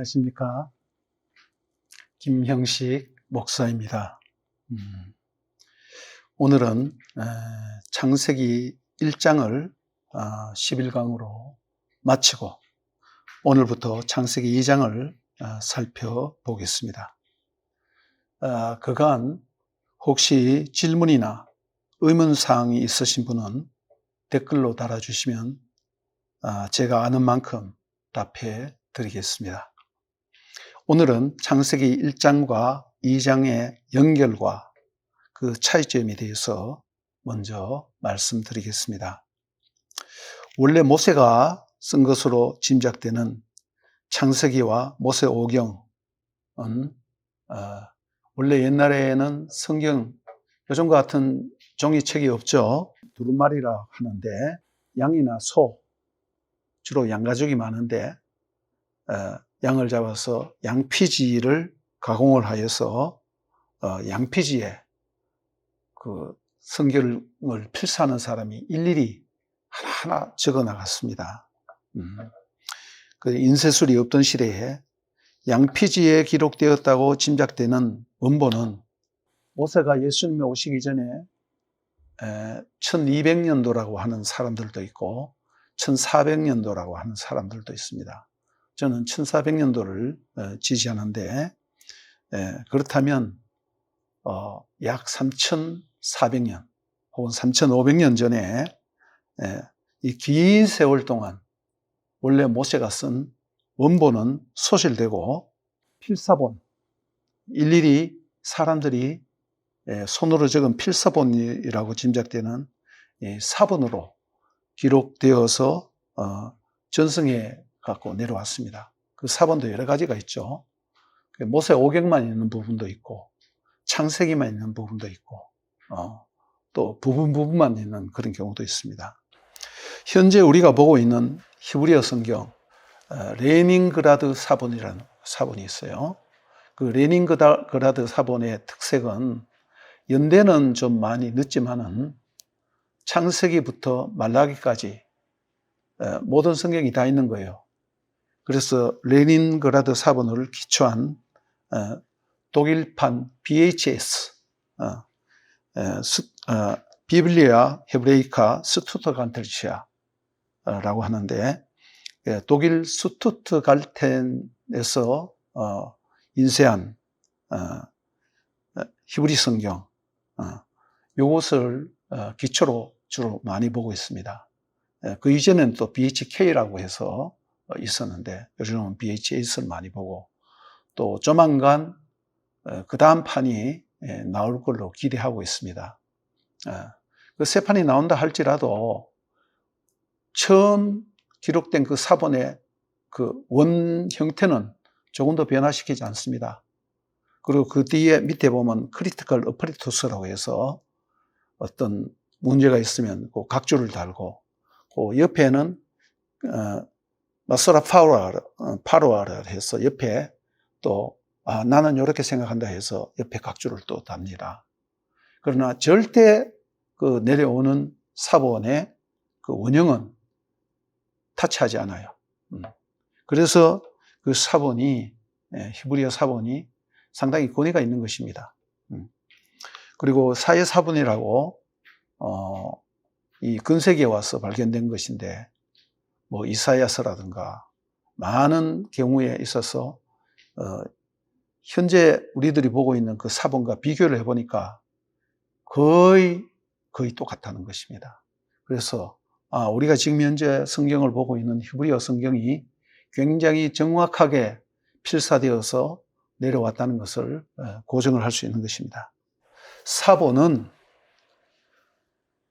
안녕하십니까. 김형식 목사입니다. 음, 오늘은 에, 창세기 1장을 11강으로 마치고 오늘부터 창세기 2장을 아, 살펴보겠습니다. 아, 그간 혹시 질문이나 의문사항이 있으신 분은 댓글로 달아주시면 아, 제가 아는 만큼 답해 드리겠습니다. 오늘은 창세기 1장과 2장의 연결과 그 차이점에 대해서 먼저 말씀드리겠습니다. 원래 모세가 쓴 것으로 짐작되는 창세기와 모세오경은 어, 원래 옛날에는 성경 요즘과 같은 종이책이 없죠. 두루마리라 하는데 양이나 소 주로 양가죽이 많은데 어, 양을 잡아서 양피지를 가공을 하여서 어, 양피지에 그 성경을 필사하는 사람이 일일이 하나하나 적어 나갔습니다. 음. 그 인쇄술이 없던 시대에 양피지에 기록되었다고 짐작되는 원본은 모세가 예수님이 오시기 전에 1200년도라고 하는 사람들도 있고 1400년도라고 하는 사람들도 있습니다. 저는 1400년도를 어, 지지하는데 그렇다면 어, 약 3400년 혹은 3500년 전에 이 긴 세월 동안 원래 모세가 쓴 원본은 소실되고 필사본 일일이 사람들이 손으로 적은 필사본이라고 짐작되는 사본으로 기록되어서 어, 전승해 갖고 내려왔습니다. 그 사본도 여러 가지가 있죠. 그 모세 오경만 있는 부분도 있고 창세기만 있는 부분도 있고 어, 또 부분 부분만 있는 그런 경우도 있습니다. 현재 우리가 보고 있는 히브리어 성경 어, 레닌그라드 사본이라는 사본이 있어요. 그 레닌그라드 사본의 특색은 연대는 좀 많이 늦지만은 창세기부터 말라기까지 어, 모든 성경이 다 있는 거예요. 그래서 레닌그라드 사본을 기초한 어, 독일판 BHS 비블리아 헤브레이카 스투트간텔시아라고 하는데 예, 독일 스투트갈텐에서 어, 인쇄한 히브리 성경 이것을 기초로 주로 많이 보고 있습니다. 예, 그 이전에는 또 BHK라고 해서 있었는데 요즘은 BHS를 많이 보고 또 조만간 그 다음 판이 예, 나올 걸로 기대하고 있습니다. 예, 그세 판이 나온다 할지라도 처음 기록된 그 사본의 그 원 형태는 조금도 변화시키지 않습니다. 그리고 그 뒤에 밑에 보면 크리티컬 어퍼리투스라고 해서 어떤 문제가 있으면 그 각주를 달고 그 옆에는 어, 마소라 파로아, 파로아를 해서 옆에 또 아, 나는 이렇게 생각한다 해서 옆에 각주를 또 답니다. 그러나 절대 그 내려오는 사본의 그 원형은 타치하지 않아요. 음. 그래서 그 사본이 예, 히브리어 사본이 상당히 권위가 있는 것입니다. 음. 그리고 사회 사본이라고 어, 이 근세기에 와서 발견된 것인데 뭐 이사야서라든가 많은 경우에 있어서 어, 현재 우리들이 보고 있는 그 사본과 비교를 해보니까 거의 거의 똑같다는 것입니다. 그래서 아, 우리가 지금 현재 성경을 보고 있는 히브리어 성경이 굉장히 정확하게 필사되어서 내려왔다는 것을 어, 고정을 할 수 있는 것입니다. 사본은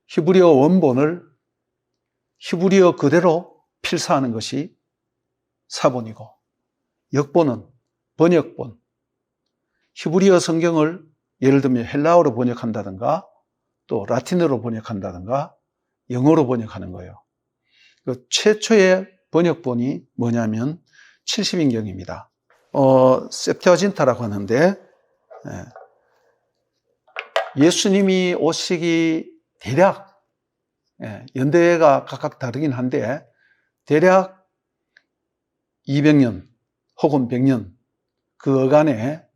히브리어 원본을 히브리어 그대로 필사하는 것이 사본이고 역본은 번역본, 히브리어 성경을 예를 들면 헬라어로 번역한다든가 또 라틴어로 번역한다든가 영어로 번역하는 거예요. 그 최초의 번역본이 뭐냐면 70인경입니다. 어, septuaginta라고 하는데 예. 수님이 오시기 대략 예, 연대가 각각 다르긴 한데 대략 200년 혹은 100년 그 어간에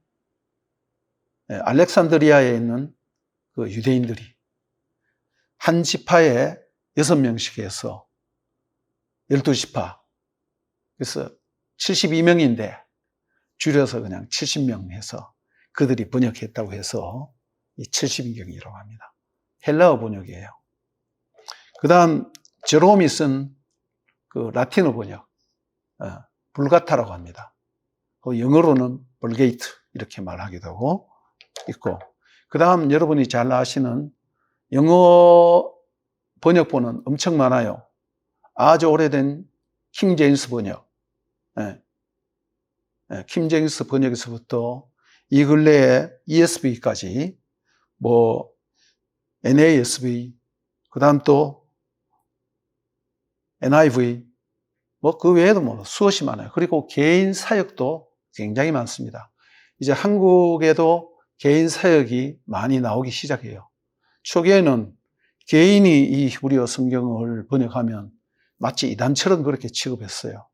예, 알렉산드리아에 있는 그 유대인들이 한 지파에 여섯 명씩 해서 12지파. 그래서 72명인데 줄여서 그냥 70명 해서 그들이 번역했다고 해서 이 70경이라고 합니다. 헬라어 번역이에요. 그 다음, 제롬이 쓴 그 라틴어 번역, 어, 불가타라고 합니다. 그 영어로는 벌게이트 이렇게 말하기도 하고 있고, 그 다음 여러분이 잘 아시는 영어 번역본은 엄청 많아요. 아주 오래된 킹 제임스 번역, 예. 예, 킹 제임스 번역에서부터 이 근래에 ESV까지 뭐 NASV, 그 다음 또 NIV, 뭐 그 외에도 뭐 수없이 많아요. 그리고 개인 사역도 굉장히 많습니다. 이제 한국에도 개인 사역이 많이 나오기 시작해요. 초기에는 개인이 이 히브리어 성경을 번역하면 마치 이단처럼 그렇게 취급했어요.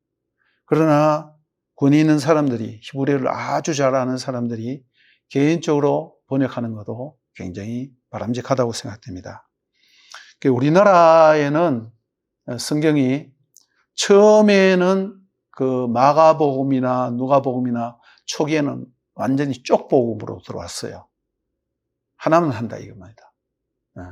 그러나 권위 있는 사람들이 히브리어를 아주 잘 아는 사람들이 개인적으로 번역하는 것도 굉장히 바람직하다고 생각됩니다. 그 우리나라에는 성경이 처음에는 그 마가복음이나 누가복음이나 초기에는 완전히 쪽복음으로 들어왔어요. 하나만 한다 이겁니다. 예.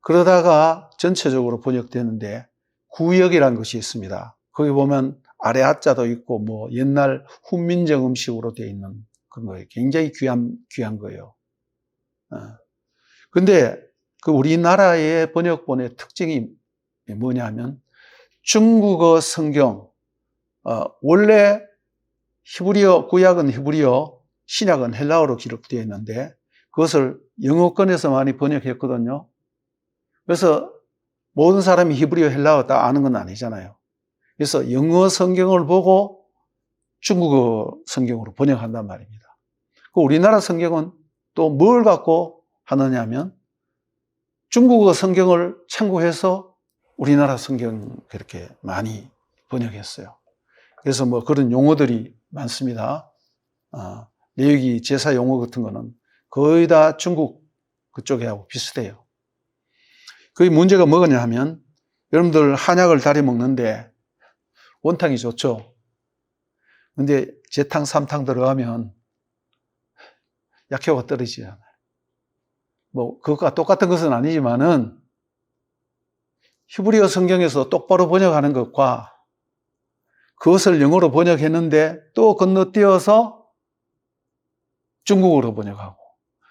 그러다가 전체적으로 번역되는데 구역이라는 것이 있습니다. 거기 보면 아래 하자도 있고 뭐 옛날 훈민정 음식으로 되어 있는 그런 거예요. 굉장히 귀한 귀한 거예요. 어. 근데 그 우리나라의 번역본의 특징이 뭐냐면 중국어 성경 어, 원래 히브리어 구약은 히브리어 신약은 헬라어로 기록되어 있는데 그것을 영어권에서 많이 번역했거든요. 그래서 모든 사람이 히브리어 헬라어 다 아는 건 아니잖아요. 그래서 영어 성경을 보고 중국어 성경으로 번역한단 말입니다. 그 우리나라 성경은 또 뭘 갖고 하느냐면 중국어 성경을 참고해서 우리나라 성경 그렇게 많이 번역했어요. 그래서 뭐 그런 용어들이 많습니다. 아, 내역이 제사 용어 같은 거는 거의 다 중국 그쪽에 하고 비슷해요. 그 문제가 뭐냐 하면 여러분들 한약을 다리 먹는데 원탕이 좋죠. 근데 재탕, 삼탕 들어가면 약효가 떨어지잖아요. 뭐, 그것과 똑같은 것은 아니지만은 히브리어 성경에서 똑바로 번역하는 것과 그것을 영어로 번역했는데 또 건너뛰어서 중국어로 번역하고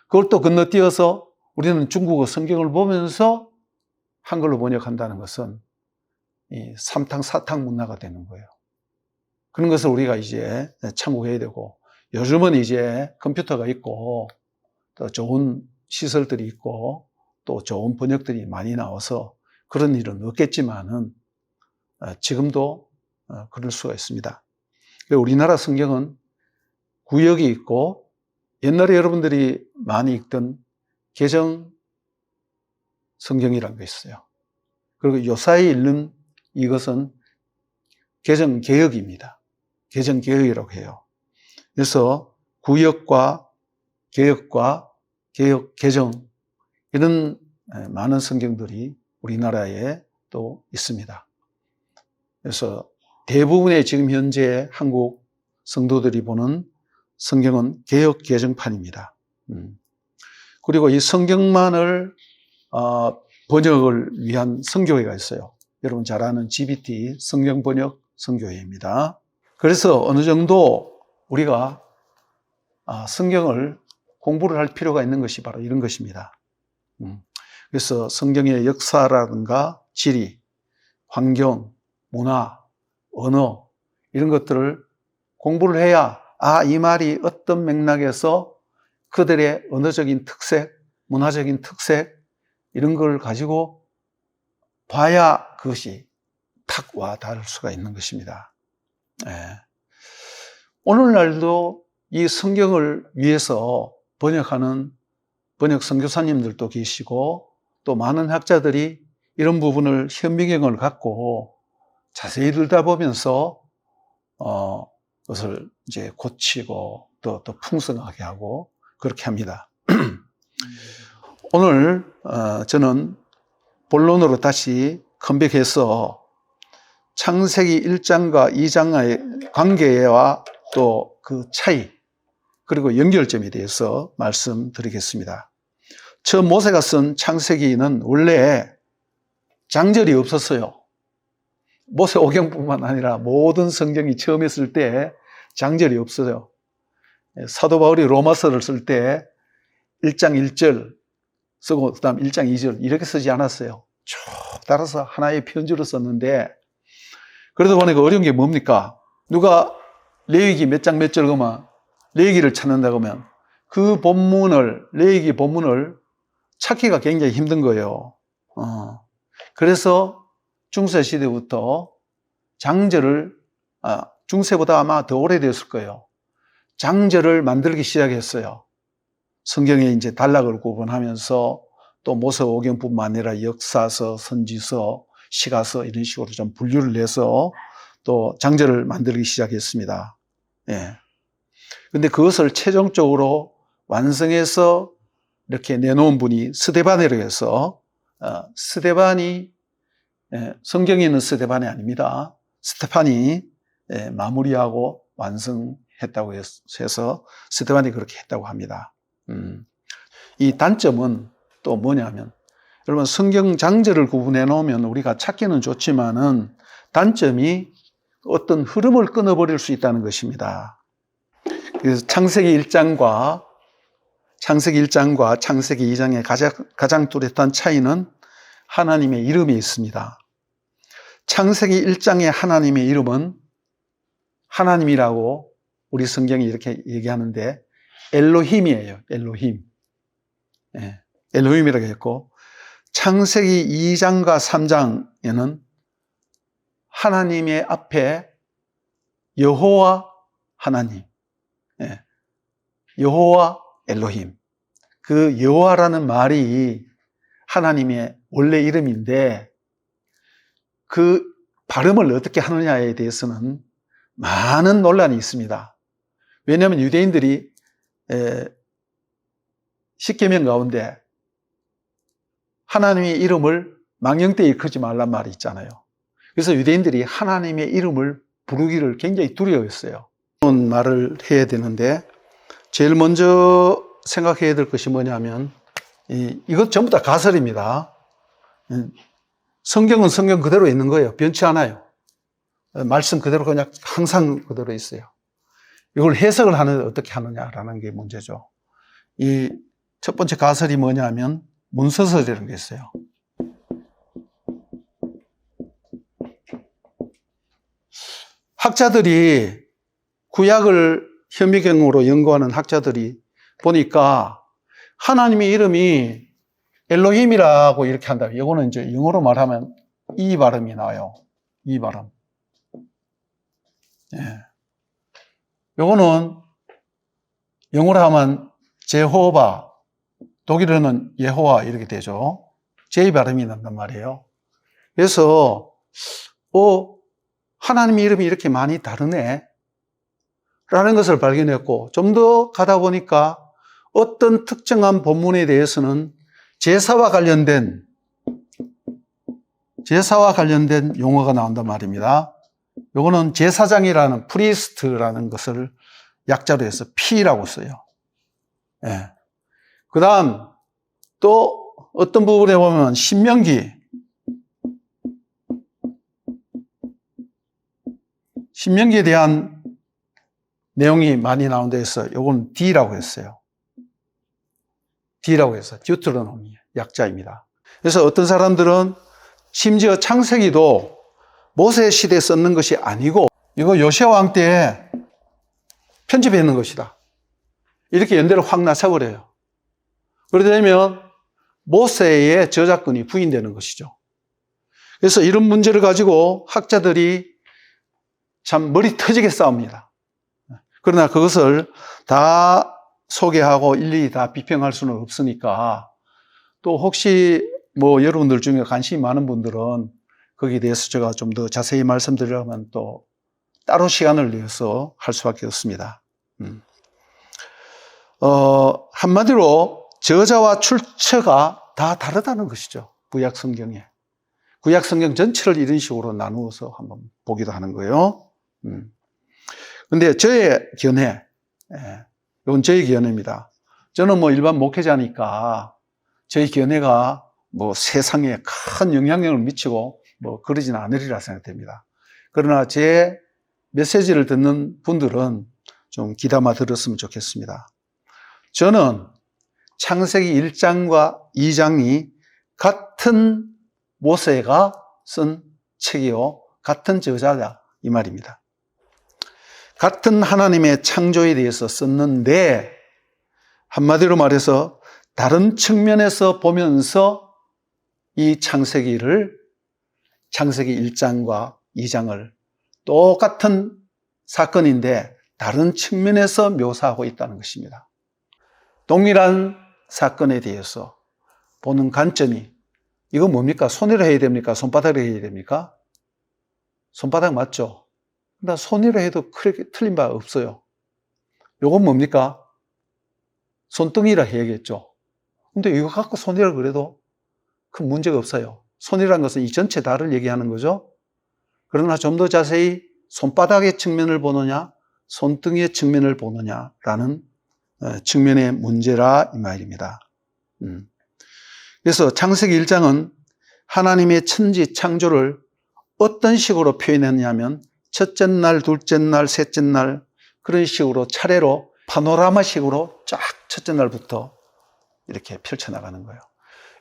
그걸 또 건너뛰어서 우리는 중국어 성경을 보면서 한글로 번역한다는 것은 이 삼탕, 사탕 문화가 되는 거예요. 그런 것을 우리가 이제 참고해야 되고 요즘은 이제 컴퓨터가 있고 또 좋은 시설들이 있고 또 좋은 번역들이 많이 나와서 그런 일은 없겠지만은 어, 지금도 어, 그럴 수가 있습니다. 우리나라 성경은 구역이 있고 옛날에 여러분들이 많이 읽던 개정 성경이라는 게 있어요. 그리고 요사이 읽는 이것은 개정 개혁입니다. 개정 개혁이라고 해요. 그래서 구역과 개혁과 개혁 개정 이런 많은 성경들이 우리나라에 또 있습니다. 그래서 대부분의 지금 현재 한국 성도들이 보는 성경은 개혁 개정판입니다. 음. 그리고 이 성경만을 어, 번역을 위한 성교회가 있어요. 여러분 잘 아는 GBT 성경 번역 성교회입니다. 그래서 어느 정도 우리가 아, 성경을 공부를 할 필요가 있는 것이 바로 이런 것입니다. 음. 그래서 성경의 역사라든가 지리, 환경, 문화, 언어 이런 것들을 공부를 해야 아, 이 말이 어떤 맥락에서 그들의 언어적인 특색, 문화적인 특색 이런 걸 가지고 봐야 그것이 탁 와 닿을 수가 있는 것입니다. 네. 오늘날도 이 성경을 위해서 번역하는 번역 선교사님들도 계시고 또 많은 학자들이 이런 부분을 현미경을 갖고 자세히 들다 보면서 어, 그것을 이제 고치고 또, 또 풍성하게 하고 그렇게 합니다. 오늘 어, 저는 본론으로 다시 컴백해서 창세기 1장과 2장의 관계와 또 그 차이 그리고 연결점에 대해서 말씀드리겠습니다. 처음 모세가 쓴 창세기는 원래 장절이 없었어요. 모세 오경뿐만 아니라 모든 성경이 처음 했을 때 장절이 없어요. 사도 바울이 로마서를 쓸 때 1장 1절 쓰고 그다음 1장 2절 이렇게 쓰지 않았어요. 쭉 따라서 하나의 편지로 썼는데 그러다 보니까 어려운 게 뭡니까? 누가 레위기 몇 장 몇 절 그만 레위기를 찾는다고 하면 그 본문을 레위기 본문을 찾기가 굉장히 힘든 거예요. 어. 그래서 중세 시대부터 장절을 아, 중세보다 아마 더 오래되었을 거예요. 장절을 만들기 시작했어요. 성경에 이제 단락을 구분하면서 또 모세오경뿐만 아니라 역사서, 선지서, 시가서 이런 식으로 좀 분류를 내서 또 장절을 만들기 시작했습니다. 예. 근데 그것을 최종적으로 완성해서 이렇게 내놓은 분이 스데반이라고 해서 어, 스데반이 예, 성경에 있는 스데반이 아닙니다. 스테판이 예, 마무리하고 완성했다고 해서 스데반이 그렇게 했다고 합니다. 음. 이 단점은 또 뭐냐면 여러분 성경 장절을 구분해 놓으면 우리가 찾기는 좋지만은 단점이 어떤 흐름을 끊어버릴 수 있다는 것입니다. 그래서 창세기 1장과 창세기 1장과 창세기 2장의 가장, 가장 뚜렷한 차이는 하나님의 이름이 있습니다. 창세기 1장의 하나님의 이름은 하나님이라고 우리 성경이 이렇게 얘기하는데 엘로힘이에요. 엘로힘. 예, 엘로힘이라고 했고 창세기 2장과 3장에는 하나님의 앞에 여호와 하나님, 예, 여호와 엘로힘. 그 여호와라는 말이 하나님의 원래 이름인데 그 발음을 어떻게 하느냐에 대해서는 많은 논란이 있습니다. 왜냐하면 유대인들이 십계명 가운데 하나님의 이름을 망령되이 일컫지 말란 말이 있잖아요. 그래서 유대인들이 하나님의 이름을 부르기를 굉장히 두려워했어요. 그런 말을 해야 되는데 제일 먼저 생각해야 될 것이 뭐냐면 이, 이것 전부 다 가설입니다. 성경은 성경 그대로 있는 거예요. 변치 않아요. 말씀 그대로 그냥 항상 그대로 있어요. 이걸 해석을 하는 어떻게 하느냐라는 게 문제죠. 이 첫 번째 가설이 뭐냐면 문서설이라는 게 있어요. 학자들이 구약을 현미경으로 연구하는 학자들이 보니까 하나님의 이름이 엘로힘이라고 이렇게 한다. 이거는 이제 영어로 말하면 이 발음이 나와요. 이 발음. 예. 요거는 영어로 하면 제호바, 독일어는 예호와 이렇게 되죠. 제 발음이 난단 말이에요. 그래서, 어, 하나님의 이름이 이렇게 많이 다르네. 라는 것을 발견했고, 좀 더 가다 보니까 어떤 특정한 본문에 대해서는 제사와 관련된, 제사와 관련된 용어가 나온단 말입니다. 요거는 제사장이라는 프리스트라는 것을 약자로 해서 P라고 써요. 예. 그 다음, 또 어떤 부분에 보면 신명기, 신명기에 대한 내용이 많이 나온 데서 이건 D라고 했어요. D라고 해서 듀트로노미 약자입니다. 그래서 어떤 사람들은 심지어 창세기도 모세 시대에 썼는 것이 아니고 이거 요시아 왕 때에 편집해 있는 것이다. 이렇게 연대를 확 나서버려요. 그러다 되면 모세의 저작권이 부인되는 것이죠. 그래서 이런 문제를 가지고 학자들이 참 머리 터지게 싸웁니다. 그러나 그것을 다 소개하고 일일이 다 비평할 수는 없으니까 또 혹시 뭐 여러분들 중에 관심이 많은 분들은 거기에 대해서 제가 좀 더 자세히 말씀드리려면 또 따로 시간을 내서 할 수밖에 없습니다. 음. 어, 한마디로 저자와 출처가 다 다르다는 것이죠. 구약 성경에. 구약 성경 전체를 이런 식으로 나누어서 한번 보기도 하는 거예요. 음. 근데 저의 견해, 예, 이건 저의 견해입니다. 저는 뭐 일반 목회자니까 저희 견해가 뭐 세상에 큰 영향력을 미치고 뭐 그러지는 않으리라 생각됩니다. 그러나 제 메시지를 듣는 분들은 좀 귀담아 들었으면 좋겠습니다. 저는 창세기 1장과 2장이 같은 모세가 쓴 책이요. 같은 저자다. 이 말입니다. 같은 하나님의 창조에 대해서 썼는데, 한마디로 말해서 다른 측면에서 보면서 이 창세기를, 창세기 1장과 2장을 똑같은 사건인데 다른 측면에서 묘사하고 있다는 것입니다. 동일한 사건에 대해서 보는 관점이 이거 뭡니까? 손으로 해야 됩니까? 손바닥으로 해야 됩니까? 손바닥 맞죠? 나 손으로 해도 크게 틀린 바 없어요. 요건 뭡니까? 손등이라 해야겠죠. 근데 이거 갖고 손이라 그래도 큰 문제가 없어요. 손이라는 것은 이 전체 다를 얘기하는 거죠. 그러나 좀 더 자세히 손바닥의 측면을 보느냐, 손등의 측면을 보느냐라는 어, 측면의 문제라 이 말입니다. 음. 그래서 창세기 1장은 하나님의 천지 창조를 어떤 식으로 표현했냐면 첫째 날, 둘째 날, 셋째 날 그런 식으로 차례로 파노라마식으로 쫙 첫째 날부터 이렇게 펼쳐나가는 거예요.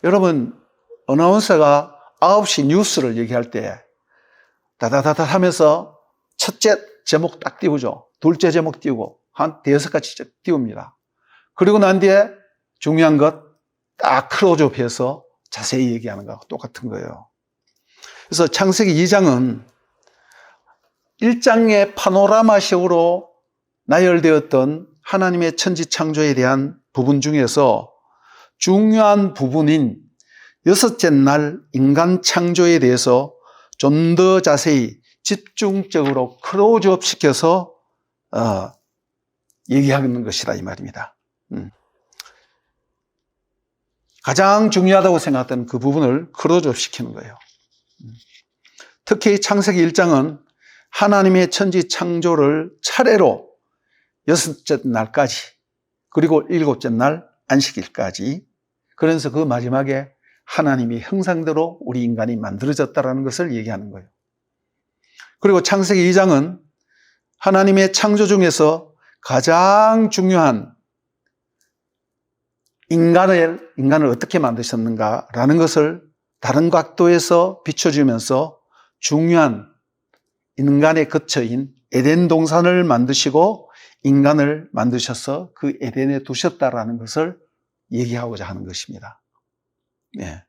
여러분, 어나운서가 9시 뉴스를 얘기할 때 다다다다 하면서 첫째 제목 딱 띄우죠. 둘째 제목 띄우고 한 대여섯 가지 띄웁니다. 그리고 난 뒤에 중요한 것 딱 클로즈업해서 자세히 얘기하는 거하고 똑같은 거예요. 그래서 창세기 2장은 1장의 파노라마식으로 나열되었던 하나님의 천지 창조에 대한 부분 중에서 중요한 부분인 여섯째 날 인간 창조에 대해서 좀 더 자세히 집중적으로 클로즈업 시켜서 어, 얘기하는 것이다 이 말입니다. 음. 가장 중요하다고 생각했던 그 부분을 클로즈업 시키는 거예요. 음. 특히 창세기 1장은 하나님의 천지 창조를 차례로 여섯째 날까지 그리고 일곱째 날 안식일까지 그래서 그 마지막에 하나님이 형상대로 우리 인간이 만들어졌다라는 것을 얘기하는 거예요. 그리고 창세기 2장은 하나님의 창조 중에서 가장 중요한 인간을, 인간을 어떻게 만드셨는가라는 것을 다른 각도에서 비춰주면서 중요한 인간의 거처인 에덴 동산을 만드시고 인간을 만드셔서 그 에덴에 두셨다라는 것을 얘기하고자 하는 것입니다. 네.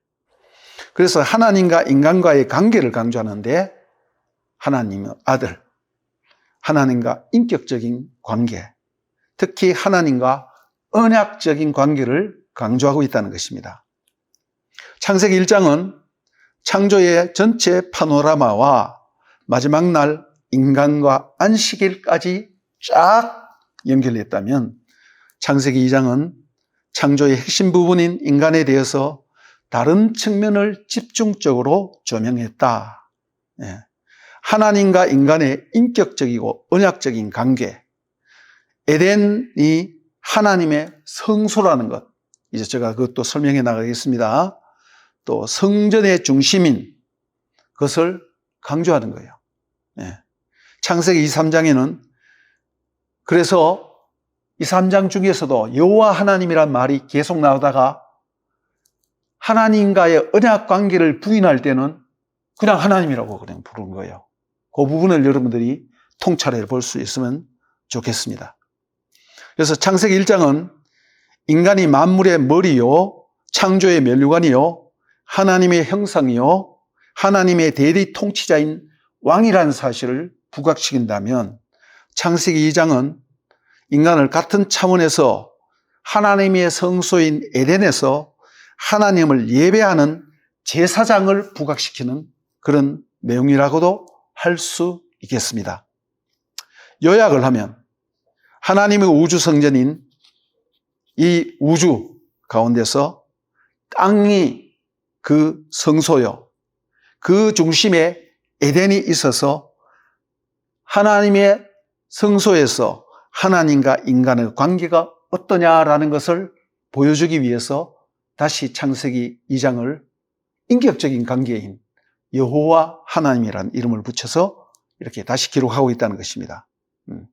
그래서 하나님과 인간과의 관계를 강조하는데 하나님의 아들, 하나님과 인격적인 관계, 특히 하나님과 언약적인 관계를 강조하고 있다는 것입니다. 창세기 1장은 창조의 전체 파노라마와 마지막 날 인간과 안식일까지 쫙 연결했다면 창세기 2장은 창조의 핵심 부분인 인간에 대해서 다른 측면을 집중적으로 조명했다. 예. 하나님과 인간의 인격적이고 언약적인 관계, 에덴이 하나님의 성소라는 것, 이제 제가 그것도 설명해 나가겠습니다. 또 성전의 중심인 것을 강조하는 거예요. 네. 창세기 2, 3장에는 그래서 2, 3장 중에서도 여호와 하나님이란 말이 계속 나오다가 하나님과의 언약 관계를 부인할 때는 그냥 하나님이라고 그냥 부르는 거예요. 그 부분을 여러분들이 통찰해 볼 수 있으면 좋겠습니다. 그래서 창세기 1장은 인간이 만물의 머리요, 창조의 멸류관이요, 하나님의 형상이요, 하나님의 대리 통치자인 왕이라는 사실을 부각시킨다면 창세기 2장은 인간을 같은 차원에서 하나님의 성소인 에덴에서 하나님을 예배하는 제사장을 부각시키는 그런 내용이라고도 할 수 있겠습니다. 요약을 하면 하나님의 우주 성전인 이 우주 가운데서 땅이 그 성소요. 그 중심에 에덴이 있어서 하나님의 성소에서 하나님과 인간의 관계가 어떠냐라는 것을 보여주기 위해서 다시 창세기 2장을 인격적인 관계인 여호와 하나님이라는 이름을 붙여서 이렇게 다시 기록하고 있다는 것입니다. 음.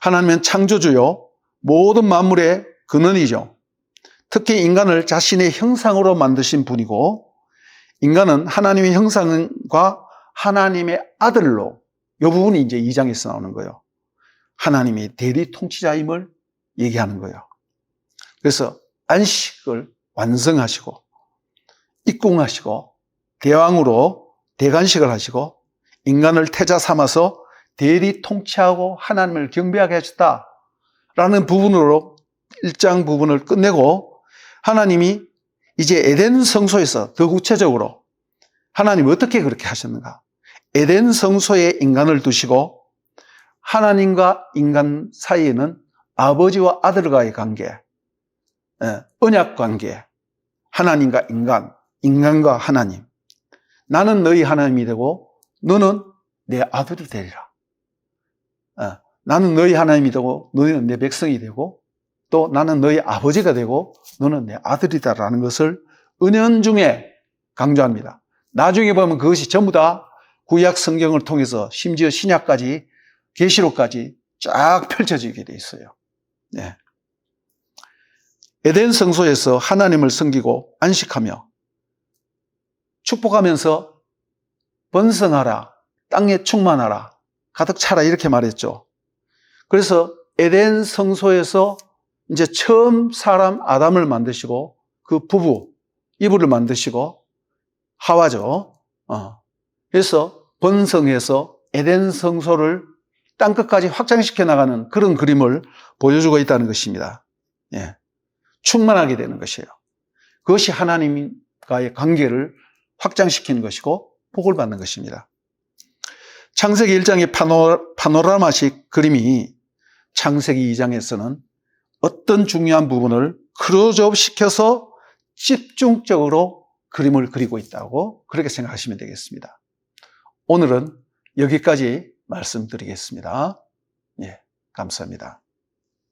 하나님은 창조주요 모든 만물의 근원이죠. 특히 인간을 자신의 형상으로 만드신 분이고 인간은 하나님의 형상과 하나님의 아들로 이 부분이 이제 2장에서 나오는 거예요. 하나님이 대리 통치자임을 얘기하는 거예요. 그래서 안식을 완성하시고 입궁하시고 대왕으로 대관식을 하시고 인간을 태자 삼아서 대리 통치하고 하나님을 경배하게 하셨다라는 부분으로 1장 부분을 끝내고 하나님이 이제 에덴 성소에서 더 구체적으로 하나님 어떻게 그렇게 하셨는가? 에덴 성소에 인간을 두시고 하나님과 인간 사이에는 아버지와 아들과의 관계, 예, 언약 관계, 하나님과 인간, 인간과 하나님. 나는 너희 하나님이 되고 너는 내 아들이 되리라. 예, 나는 너희 하나님이 되고 너희는 내 백성이 되고 또 나는 너희 아버지가 되고 너는 내 아들이다라는 것을 은연 중에 강조합니다. 나중에 보면 그것이 전부 다 구약 성경을 통해서 심지어 신약까지 계시록까지 쫙 펼쳐지게 돼 있어요. 네. 에덴 성소에서 하나님을 섬기고 안식하며 축복하면서 번성하라, 땅에 충만하라, 가득 차라 이렇게 말했죠. 그래서 에덴 성소에서 이제 처음 사람 아담을 만드시고 그 부부 이불을 만드시고 하와죠. 어. 그래서 번성해서 에덴 성소를 땅끝까지 확장시켜 나가는 그런 그림을 보여주고 있다는 것입니다. 예. 충만하게 되는 것이에요. 그것이 하나님과의 관계를 확장시키는 것이고 복을 받는 것입니다. 창세기 1장의 파노, 파노라마식 그림이 창세기 2장에서는 어떤 중요한 부분을 크로즈업 시켜서 집중적으로 그림을 그리고 있다고 그렇게 생각하시면 되겠습니다. 오늘은 여기까지 말씀드리겠습니다. 예, 감사합니다.